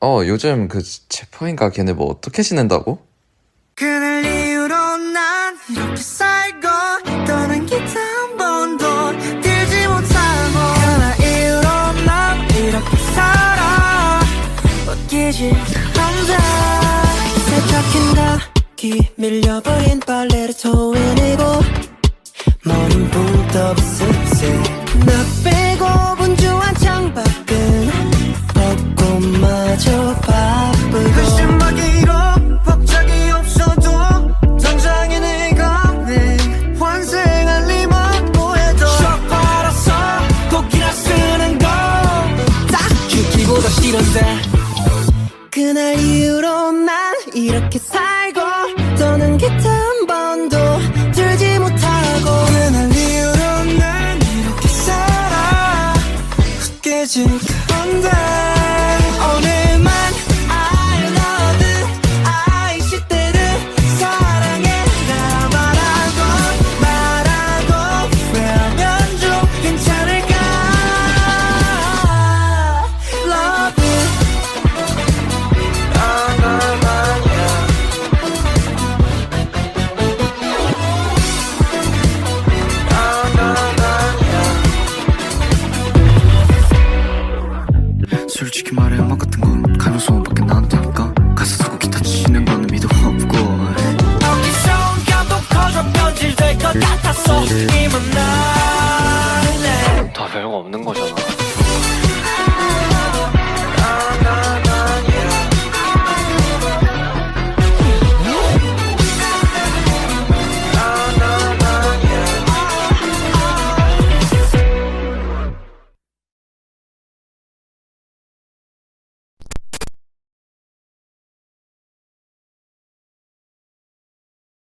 어, 요즘 그 체포인가 걔네 뭐 어떻게 지낸다고? 그날 이후로 난 이렇게 살고 떠난 기타 한 번도 들지 못하고 그날 이후로 난 이렇게 살아 웃기지 않다 세탁한 닭이 밀려버린 빨래를 토해내고 이런데. 그날 이후로 난 이렇게 살고 떠는 게 한 번도 들지 못하고 그날 이후로 난 이렇게 살아. 깨진 솔직히 말해 음악 같은 건 가능성밖에 나한테니까 가사 쓰고 기타 치는 거는 믿어 없고. 여기 순간도 커져 변질될 것 같았어. 이만 날래. 다 별거 없는 거죠